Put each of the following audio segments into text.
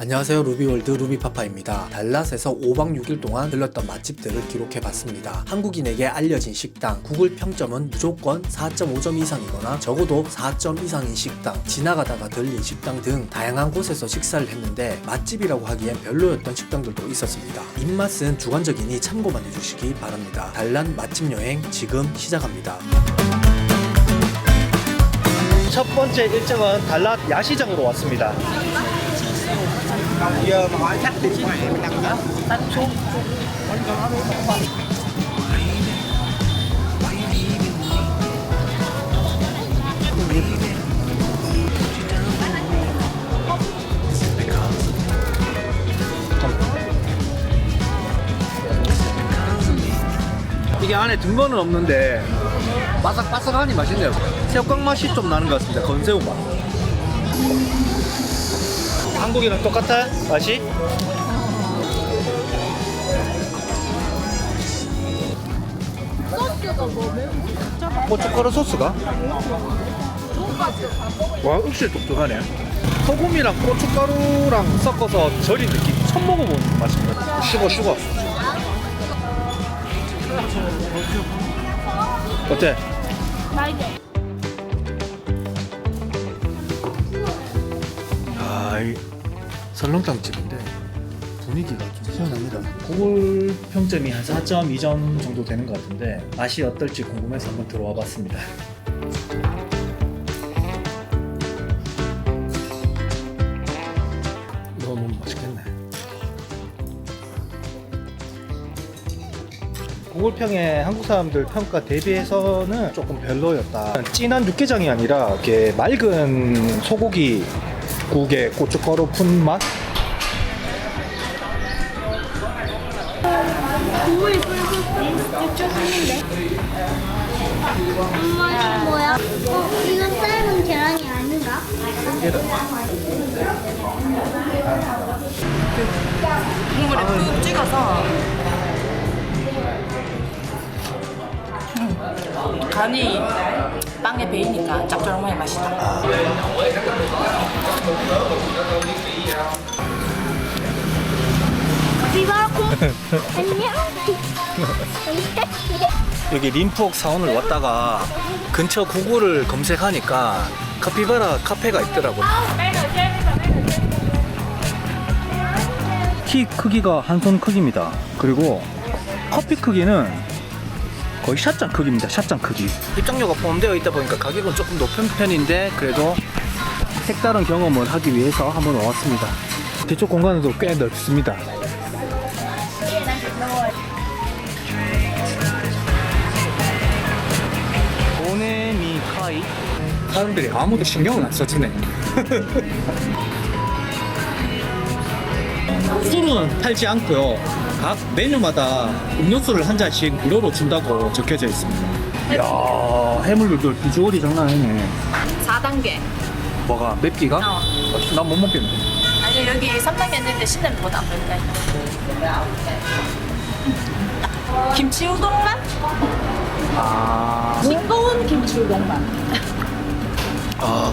안녕하세요 루비월드 루비파파입니다. 달랏에서 5박 6일 동안 들렀던 맛집들을 기록해봤습니다. 한국인에게 알려진 식당 구글 평점은 무조건 4.5점 이상이거나 적어도 4점 이상인 식당 지나가다가 들린 식당 등 다양한 곳에서 식사를 했는데 맛집이라고 하기엔 별로였던 식당들도 있었습니다. 입맛은 주관적이니 참고만 해주시기 바랍니다. 달란 맛집 여행 지금 시작합니다. 첫 번째 일정은 달랏 야시장으로 왔습니다. Giờ mà hỏi khách thì phải mình đặt đó tách xuống 이게 안에 등거는 없는데 바삭바삭하니 맛있네요. 새우깡 맛이 좀 나는 것 같습니다. 건새우 맛. 한국이랑 똑같아? 맛이? 고춧가루 소스가? 와, 역시 독특하네. 소금이랑 고춧가루랑 섞어서 절인 느낌 처음 먹어보는 맛입니다. 슈거 슈거. 어때? 아, 이 설렁탕 집인데 분위기가 좀 시원합니다. 구글 평점이 한 4.2점 정도 되는 것 같은데 맛이 어떨지 궁금해서 한번 들어와 봤습니다. 너무 맛있겠네. 구글평의 한국 사람들 평가 대비해서는 조금 별로였다. 진한 육개장이 아니라 이렇게 맑은 소고기 국에 고춧가루 푼 맛? 국물이 엄마 뭐야? 어 이건 삶은 계란이 아닌가? 국물에 푹 찍어서 음, 간이 빵에 배이니까 짭조름하게 맛있다. 안녕 여기 림프옥 사원을 왔다가 근처 구글을 검색하니까 카피바라 카페가 있더라고요. 키 크기가 한 손 크기입니다. 그리고 커피 크기는 거의 샷잔 크기입니다. 샷잔 크기. 입장료가 포함되어 있다 보니까 가격은 조금 높은 편인데 그래도 색다른 경험을 하기 위해서 한번 와봤습니다. 뒤쪽 공간도 꽤 넓습니다. 오네미카이 사람들이 아무도 신경을 안 써주네 술은 팔지 않고요 각 메뉴마다 음료수를 한 잔씩 무료로 준다고 적혀져 있습니다 이야 해물들도 비주얼이 장난 아니네 4단계. 뭐가 맵기가? 어. 난 못 먹겠는데 아니 여기 3단계 했는데 신냄보다 안 맵다. 김치 우동 맛? 아, 싱거운 김치 우동 맛. 아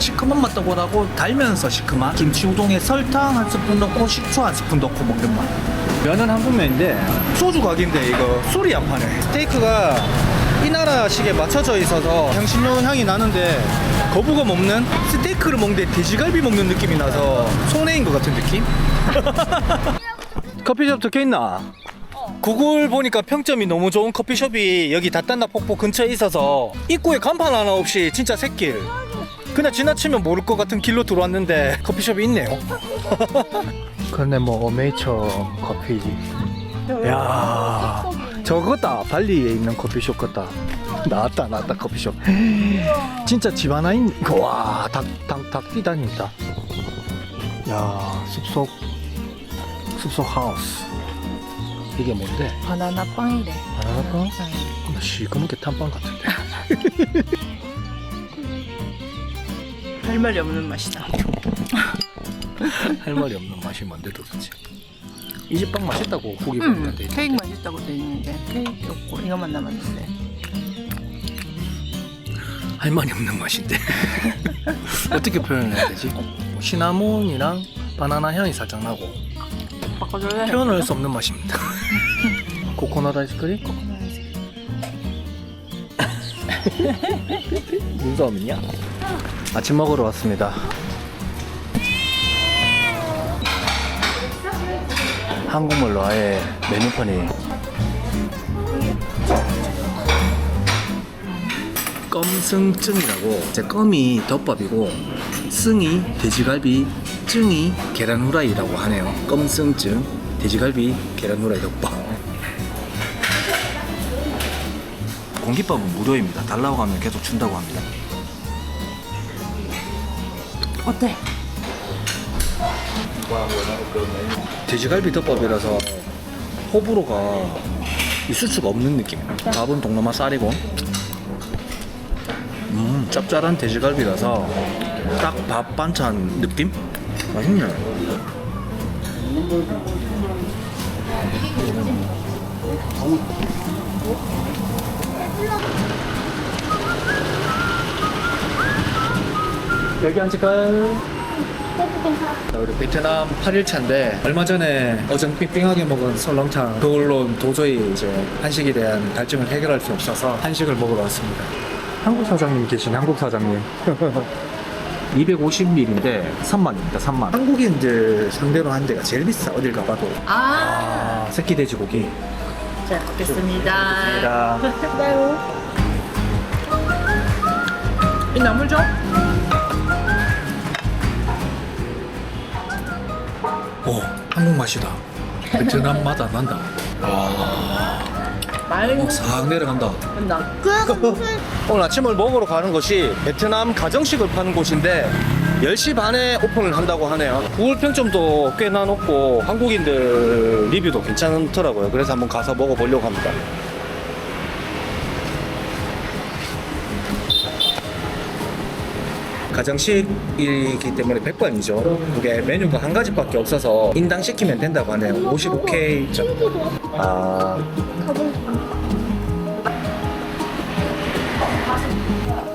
시큼한 맛도 보다고 달면서 시큼한 김치 우동에 설탕 한 스푼 넣고 식초 한 스푼 넣고 먹는 맛 면은 한국면인데 소주 각인데 이거 술이 안 파네 스테이크가 이 나라식에 맞춰져 있어서 향신료 향이 나는데 거부감 없는 스테이크를 먹는데 돼지갈비 먹는 느낌이 나서 손해인 것 같은 느낌? 커피숍 적혀 있나? 구글 보니까 평점이 너무 좋은 커피숍이 여기 다단나 폭포 근처에 있어서 입구에 간판 하나 없이 진짜 새길 그냥 지나치면 모를 것 같은 길로 들어왔는데 커피숍이 있네요. 그런데 뭐 어메이처 커피지. 야 저거다. 발리에 있는 커피숍 같다. 나왔다 나왔다 커피숍. 진짜 집 하나 있 와닭닭닭 뛰다닌다. 야 숲속 숲속 하우스. 이게 뭔데? 바나나 빵이래. 바나나빵? 나 시커멓게 탄빵 같은데 할 말이 없는 맛이다. 할 말이 없는 맛이 뭔데 도대체 이 집 빵 맛있다고 후기 음, 돼 있던데. 케이크 맛있다고 돼 있는데 케이크 없고 이것만 남았는데. 할 말이 없는 맛인데 어떻게 표현해야 되지? 뭐 시나몬이랑 바나나 향이 살짝 나고 바꿔줄래? 표현을 할수 없는 맛입니다. 코코넛 아이스크림? 눈싸움이냐? 아침 먹으러 왔습니다. 한국말로 아예 메뉴판이 껌승증이라고 제 껌이 덮밥이고 승이 돼지갈비 증이 계란 후라이라고 하네요 껌승증 돼지갈비 계란 후라이 덮밥 공깃밥은 무료입니다. 달라고 하면 계속 준다고 합니다. 어때? 돼지갈비 덮밥이라서 호불호가 있을 수가 없는 느낌이에요. 밥은 동남아 쌀이고. 음 짭짤한 돼지갈비라서 딱 밥 반찬 느낌? 맛있네 여기 앉을까요? 자, 우리 베트남 8일차인데 얼마 전에 어정 삥삥하게 먹은 설렁탕 그걸로 도저히 이제 한식에 대한 갈증을 해결할 수 없어서 한식을 먹으러 왔습니다. 한국 사장님 계신 한국 사장님. 250ml인데 3만입니다 3만. 한국인들 상대로 한 데가 제일 비싸 어딜 가봐도. 아, 아 새끼 돼지고기. 잘 먹겠습니다. 자 이 나물 줘? 오, 한국 맛이다 베트남 맛안 난다 말싹 내려간다 된다. 오늘 아침을 먹으러 가는 곳이 베트남 가정식을 파는 곳인데 10시 반에 오픈을 한다고 하네요. 구글 평점도 꽤나 높고 한국인들 리뷰도 괜찮더라고요. 그래서 한번 가서 먹어보려고 합니다. 가정식이기 때문에 100번이죠. 그게 메뉴가 한 가지밖에 없어서 인당 시키면 된다고 하네요. 55K. 아,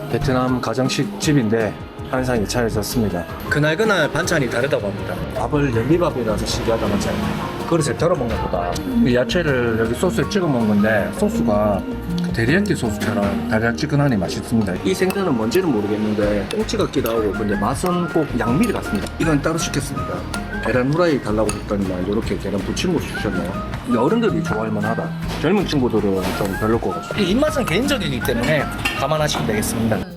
베트남 가정식 집인데 한상이 차려졌습니다. 그날 그날 반찬이 다르다고 합니다. 밥을 연비밥이라서 신기하다 맞죠? 그릇에 덜어 보다. 이 야채를 여기 소스에 찍어 먹는 건데 소스가 데리야끼 소스처럼 달달찌근하니 맛있습니다. 이 생선은 뭔지는 모르겠는데 꽁치 같기도 하고 근데 맛은 꼭 양미리 같습니다. 이건 따로 시켰습니다. 계란 후라이 달라고 했더니만 이렇게 계란 부침으로 주셨네요. 근데 어른들이 좋아할 만하다. 젊은 친구들은 좀 별로일 것 같습니다. 입맛은 개인적이기 때문에 감안하시면 되겠습니다.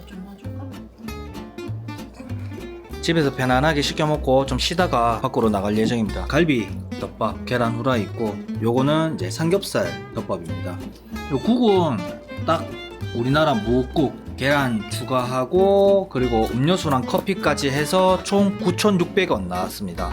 집에서 편안하게 시켜 먹고 좀 쉬다가 밖으로 나갈 예정입니다. 갈비 덮밥, 계란 후라이 있고 요거는 이제 삼겹살 덮밥입니다. 요 국은 딱 우리나라 무국 계란 추가하고 그리고 음료수랑 커피까지 해서 총 9,600원 나왔습니다.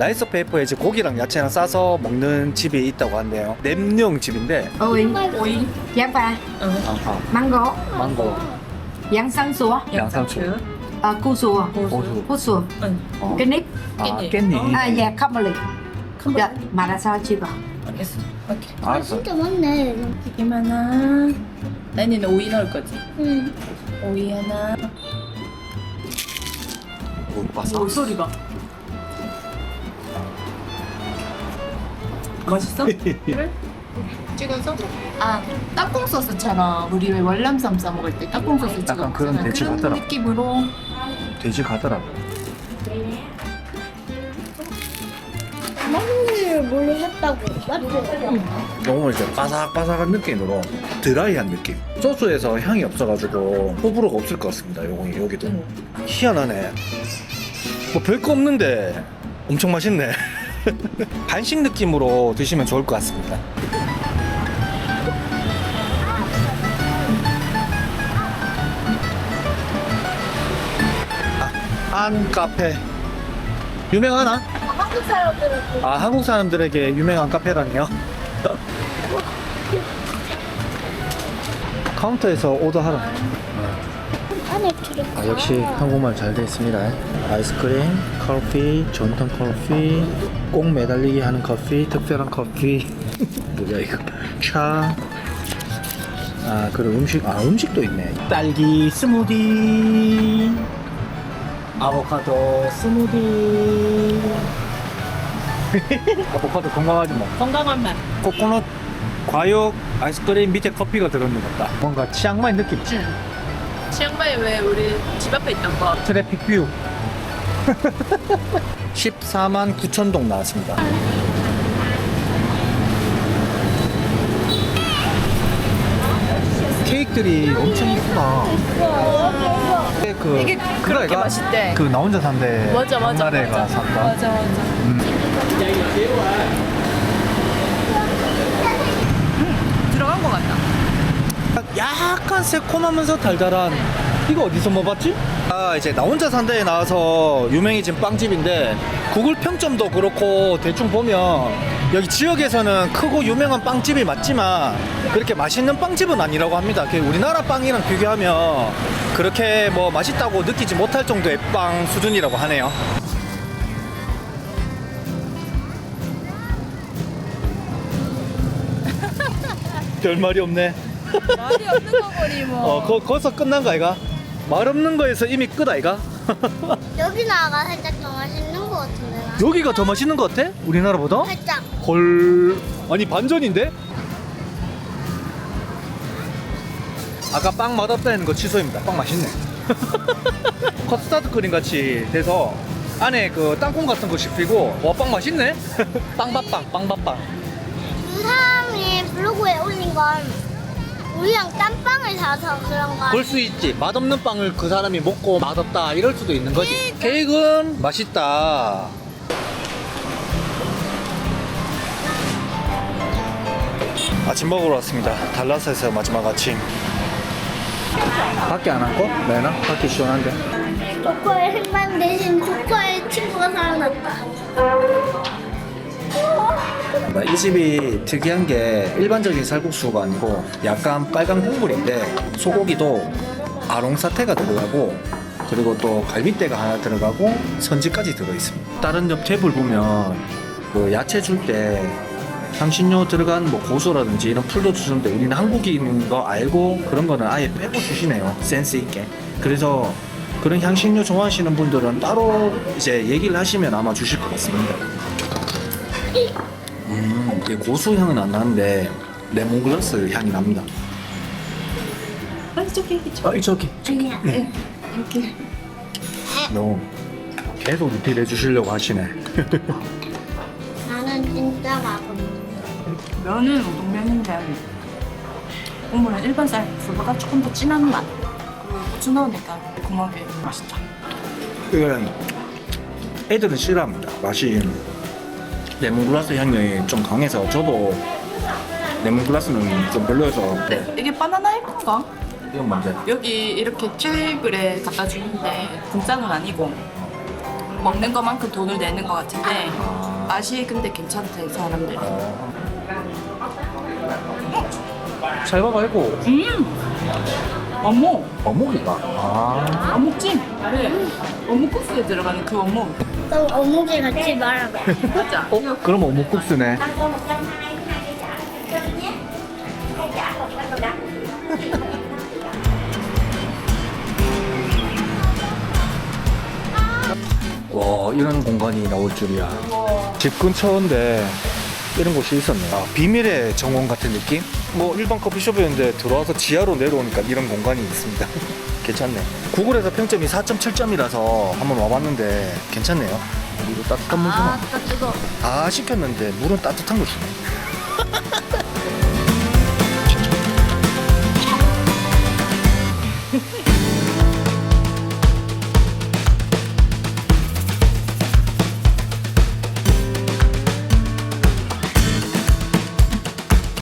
라이스 페이퍼에 이제 고기랑 야채랑 싸서 먹는 집이 있다고 한대요. 냄령 집인데 ôi 오이, giá vàng 아, mango 망고, sang sủa 양상추, à, cu sùa 고수, cu cái nếp 아, 깻잎. 깻잎. à dạ không mà dạ mà là sao chị bảo 알겠어. 오케이. 아 진짜 많네. 튀김 하나. 내니는 오이 넣을 거지? 응. 오이 하나. 오, 바삭. 소리가. 맛있어? 그래? 찍어서? 아, 땅콩 소스처럼 우리 왜 월남쌈 싸 먹을 때 땅콩 소스 찍어 약간 그런 먹잖아. 돼지 그런 같더라. 느낌으로 돼지 가더라고. 맛있는 줄 모르겠다고. 맞지? 너무 이제 바삭바삭한 느낌으로 드라이한 느낌. 소스에서 향이 없어가지고 호불호가 없을 것 같습니다. 요거 여기도 응. 희한하네. 뭐 별거 없는데 엄청 맛있네. 간식 느낌으로 드시면 좋을 것 같습니다. 아, 안 카페 유명하나? 한국 사람들은 그아 한국 사람들에게 유명한 카페라네요. 카운터에서 오더하라. 아, 역시 한국말 잘 돼 있습니다. 아이스크림, 커피, 전통 커피, 꼭 매달리게 하는 커피, 특별한 커피. 뭐야 이거? 차. 아 그런 음식 아 음식도 있네 딸기 스무디 아보카도 스무디 아보카도 건강하지 뭐 건강한 맛. 코코넛 과육 아이스크림 밑에 커피가 들어있는 것 같다 뭔가 치앙마이 느낌 치앙마이 왜 우리 집 앞에 있던 거. 트래픽 뷰 14만 9천 동 나왔습니다 케이크들이 엄청 이쁘다 그, 이게 그렇게 맛있대. 그나 혼자 산대 맞아 맞아 옛날에가 맞아. 샀다 맞아 맞아. 음, 들어간 것 같다. 약간 새콤하면서 달달한 이거 어디서 먹어봤지? 아 이제 나 혼자 산다에 나와서 유명해진 빵집인데 구글 평점도 그렇고 대충 보면 여기 지역에서는 크고 유명한 빵집이 맞지만 그렇게 맛있는 빵집은 아니라고 합니다 그 우리나라 빵이랑 비교하면 그렇게 뭐 맛있다고 느끼지 못할 정도의 빵 수준이라고 하네요 별 말이 없네 말이 없는 거거리 뭐. 어, 거, 거기서 끝난 거 아이가? 말 없는 거에서 이미 끝 아이가? 여기 나가 살짝 더 맛있는 거 같은데 나. 여기가 더 맛있는 거 같아? 우리나라보다? 살짝. 헐 아니 반전인데? 아까 빵 맛없다는 거 취소입니다 빵 맛있네 커스타드 크림 같이 돼서 안에 그 땅콩 같은 거 씹히고 와 빵 맛있네 빵밥빵 빵밥빵 그 사람이 블로그에 올린 건 우리랑 땀빵을 사서 그런 거 그럴 수 있지. 맛없는 빵을 그 사람이 먹고 맛없다 이럴 수도 있는 거지. 케이크는 맛있다. 아침 먹으러 왔습니다. 달라스에서 마지막 아침. 밖에 안 앉고? 매나? 밖에 시원한데. 조커의 행방 대신 조커의 친구가 살아났다. 이 집이 특이한 게 일반적인 쌀국수가 아니고 약간 빨간 국물인데 소고기도 아롱사태가 들어가고 그리고 또 갈비대가 하나 들어가고 선지까지 들어 있습니다. 다른 옆집을 보면 그 야채 줄 때 향신료 들어간 뭐 고소라든지 이런 풀도 주는데 우리는 한국인인 거 알고 그런 거는 아예 빼고 주시네요. 센스 있게. 그래서 그런 향신료 좋아하시는 분들은 따로 이제 얘기를 하시면 아마 주실 것 같습니다. 음, 이게 고수 향은 안 나는데 레몬글라스 향이 납니다. 아, 이쪽에 이쪽. 아, 이쪽에. 네. 이렇게. 너무 계속 리필해 주시려고 하시네. 나는 진짜 맛없는. 면은 우동면인데 국물은 일반 쌀국수보다 조금 더 진한 맛. 그리고 고추 넣으니까 고막이 맛있죠. 이거는 애들은 싫어합니다. 맛이 레몬글라스 향이 좀 강해서 저도 레몬글라스는 좀 별로여서 네, 이게 바나나 햄인가? 이건 먼저 여기 이렇게 쉐이크를 갖다 주는데 공짜는 아니고 먹는 것만큼 돈을 내는 것 같은데 맛이 근데 괜찮대 사람들이. 잘 봐봐 이거 음, 어묵, 어묵이가 아 어묵찜. 네, 어묵 국수에 들어가는 그 어묵. 너 어묵이 같이 말아봐. 맞아. 어? 그럼 어묵국수네 와 이런 공간이 나올 줄이야 집 근처인데 이런 곳이 있었네 아, 비밀의 정원 같은 느낌? 뭐 일반 커피숍이었는데 들어와서 지하로 내려오니까 이런 공간이 있습니다 괜찮네 구글에서 평점이 4.7점이라서 한번 와봤는데 괜찮네요 여기도 따뜻한 물 주나? 아, 뜨거. 아 시켰는데 물은 따뜻한 거 주네